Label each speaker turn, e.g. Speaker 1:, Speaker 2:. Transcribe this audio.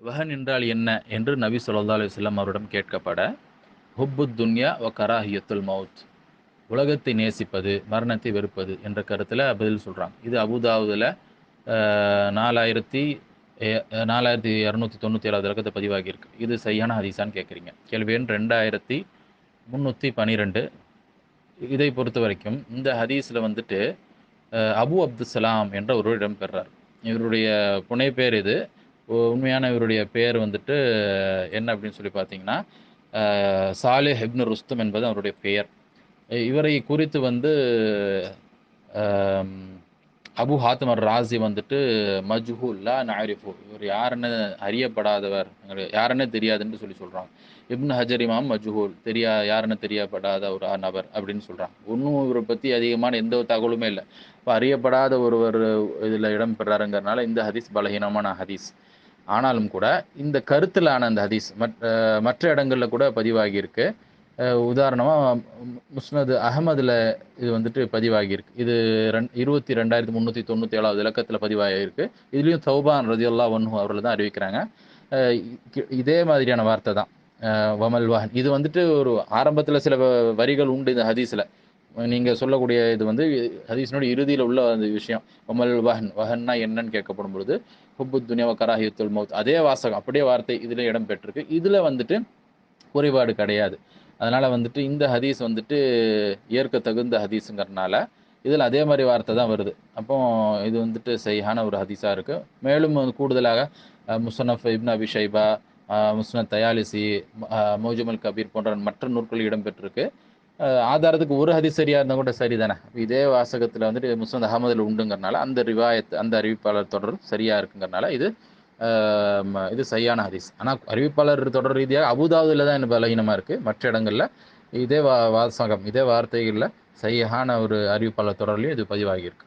Speaker 1: வஹன் என்றால் என்ன என்று நபி சொல்லா அலுவலம் அவரிடம் கேட்கப்பட ஹுப்பு துன்யா வ கராஹியத்துல் மவுத். உலகத்தை நேசிப்பது மரணத்தை வெறுப்பது என்ற கருத்தில் பதில் சொல்கிறாங்க இது அபுதாவுதில் நாலாயிரத்தி நாலாயிரத்தி இரநூத்தி தொண்ணூற்றி ஏழாவது இலக்கத்தை பதிவாகியிருக்கு இது சரியான ஹதீஸான்னு கேட்குறீங்க கேள்வி எண் ரெண்டாயிரத்தி முந்நூற்றி பன்னிரெண்டு இதை பொறுத்த வரைக்கும் இந்த ஹதீஸில் வந்துட்டு அபு அபு அப்துசலாம் என்ற ஒரு இடம் பெறார் இவருடைய புனை பேர் இது. உண்மையான இவருடைய பெயர் வந்துட்டு என்ன அப்படின்னு சொல்லி பார்த்தீங்கன்னா சாலே ஹெப்னு ருஸ்தம் என்பது அவருடைய பெயர். இவரை குறித்து வந்து அபு ஹாத்தம் ராசி வந்துட்டு மஜ்ஹூல்லா நாரிஃபு இவர் யாருன்னு அறியப்படாதவர் எங்களுக்கு யாருன்னே தெரியாதுன்னு சொல்லி சொல்கிறாங்க இப்னு ஹஜரிமாம் மஜ்ஹூல் தெரியா யாருன்னு தெரியப்படாத ஒரு நபர் அப்படின்னு சொல்கிறாங்க ஒன்றும் இவரை பற்றி அதிகமான எந்த ஒரு தகவலுமே இல்லை. இப்போ அறியப்படாத ஒருவர் இதில் இடம்பெறாருங்கிறனால இந்த ஹதீஸ் பலகீனமான ஹதீஸ். ஆனாலும் கூட இந்த கருத்திலான அந்த ஹதீஸ் மற்ற மற்ற இடங்களில் கூட பதிவாகியிருக்கு. உதாரணமாக முஸ்னது அகமதில் இது வந்துட்டு பதிவாகியிருக்கு. இது ரெண் இருபத்தி ரெண்டாயிரத்தி முந்நூற்றி தொண்ணூற்றி ஏழாவது இலக்கத்தில் பதிவாகியிருக்கு. இதுலேயும் சௌபான் ரதியுல்லா ஒன்று அவர்கள் தான் அறிவிக்கிறாங்க. இதே மாதிரியான வார்த்தை தான். வமல் வாஹன் இது வந்துட்டு ஒரு ஆரம்பத்தில் சில வ- வரிகள் உண்டு இந்த ஹதீஸில். நீங்கள் சொல்லக்கூடிய இது வந்து ஹதீஸினோட இறுதியில் உள்ள அந்த விஷயம். வமல் வஹன் வஹன்னா என்னன்னு கேட்கப்படும் பொழுது ஹுப்பு துனியாவ கராஹியத்துல் மௌத். அதே வாசகம் அப்படியே வார்த்தை இதில் இடம் பெற்றிருக்கு. இதில் வந்துட்டு குறைபாடு கிடையாது. அதனால் வந்துட்டு இந்த ஹதீஸ் வந்துட்டு ஏற்க தகுந்த ஹதீஸுங்கிறனால இதில் அதே மாதிரி வார்த்தை தான் வருது. அப்போ இது வந்துட்டு சரியான ஒரு ஹதீஸாக இருக்குது மேலும் கூடுதலாக முசனஃப் இப்னா அபி ஷைபா முஸ்னத் தயாலிசி அஹ், மௌஜுமல் கபீர் போன்ற மற்ற நூற்கள் இடம்பெற்றிருக்கு ஆதாரத்துக்கு ஒரு ஹதி சரியாக இருந்தால் கூட சரிதானே? இதே வாசகத்தில் வந்துட்டு முஸ்னத் அகமதில் உண்டுங்கிறனால அந்த ரிவாயத் அந்த அறிவிப்பாளர் தொடர் சரியாக இருக்குங்கிறனால இது ம- இது சரியான ஹதீஸ். ஆனால் அறிவிப்பாளர் தொடர் ரீதியாக அபுதாபுல தான் இன்னும் பலகீனமாக இருக்குது மற்ற இடங்களில் இதே வா வாசகம் இதே வார்த்தைகளில் சரியான ஒரு அறிவிப்பாளர் தொடர்லையும் இது பதிவாகியிருக்கு